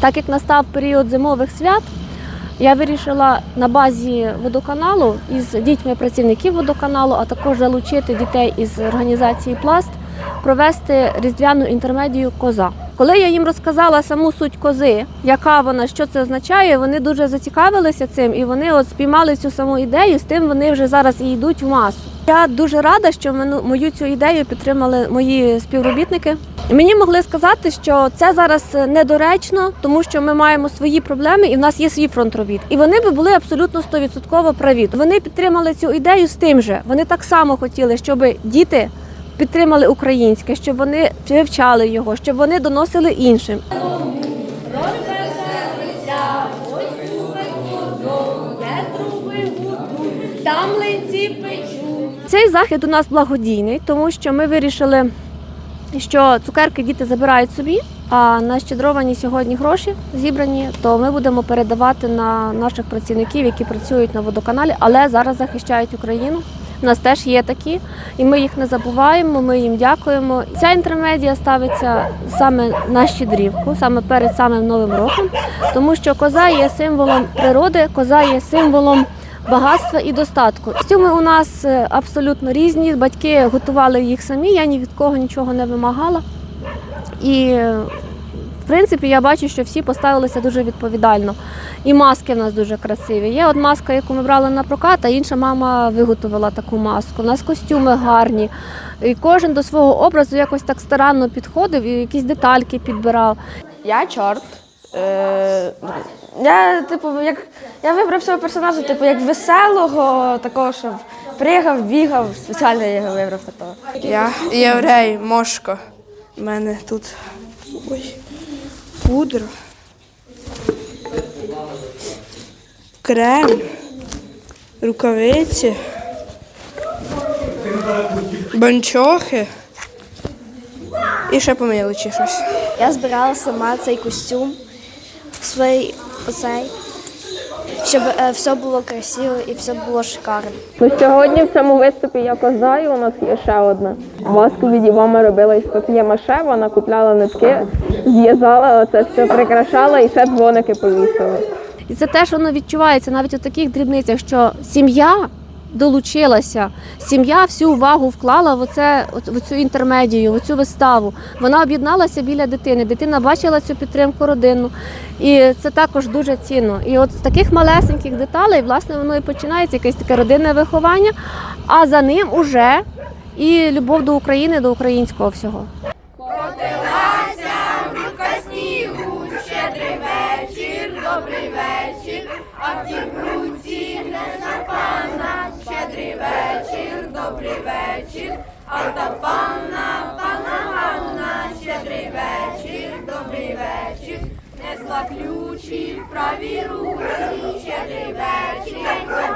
Так як настав період зимових свят, я вирішила на базі водоканалу із дітьми працівників водоканалу, а також залучити дітей із організації Пласт провести різдвяну інтермедію Коза. Коли я їм розказала саму суть кози, яка вона, що це означає, вони дуже зацікавилися цим і вони от спіймали цю саму ідею. З тим вони вже зараз і йдуть в масу. Я дуже рада, що мою цю ідею підтримали мої співробітники. Мені могли сказати, що це зараз недоречно, тому що ми маємо свої проблеми і в нас є свій фронт робіт. І вони би були абсолютно 100% праві. Вони підтримали цю ідею з тим же. Вони так само хотіли, щоб діти підтримали українське, щоб вони вивчали його, щоб вони доносили іншим. Там лиці печу. Цей захід у нас благодійний, тому що ми вирішили, що цукерки діти забирають собі, а на щедровані сьогодні гроші зібрані, то ми будемо передавати на наших працівників, які працюють на водоканалі, але зараз захищають Україну. У нас теж є такі, і ми їх не забуваємо. Ми їм дякуємо. Ця інтермедія ставиться саме на щедрівку, саме перед самим новим роком, тому що коза є символом природи, коза є символом багатства і достатку. Костюми у нас е, абсолютно різні. Батьки готували їх самі. Я ні від кого нічого не вимагала. І в принципі я бачу, що всі поставилися дуже відповідально. І маски в нас дуже красиві. Є от маска, яку ми брали на прокат, а інша мама виготовила таку маску. У нас костюми гарні. І кожен до свого образу якось так старанно підходив і якісь детальки підбирав. Я чорт. Е, я, типу, як я вибрав цього персонажа, типу, як веселого, такого, щоб пригав, бігав. Спеціально я його вибрав такого. Я єврей, мошко. У мене тут ой, пудра. Крем, рукавиці, банчохи і ще по мелочі щось. Я збирала сама цей костюм, свій оцей, щоб е, все було красиво і все було шикарно. Ну, сьогодні в цьому виступі я козаю, у нас є ще одна. Маску від Івами робила із пап'є-маше, вона купляла нитки, зв'язала, оце все прикрашала і ще дзвоники повісила. І це теж воно відчувається навіть у таких дрібницях, що сім'я долучилася, сім'я всю увагу вклала в, оце, в цю інтермедію, в цю виставу. Вона об'єдналася біля дитини. Дитина бачила цю підтримку родинну. І це також дуже цінно. І от з таких малесеньких деталей, власне, воно і починається якесь таке родинне виховання, а за ним уже і любов до України, до українського всього. добрий вечір, а та панна, пана Ганна, щедрий вечір, добрий вечір, несла ключі в правій руці, щедрий вечір.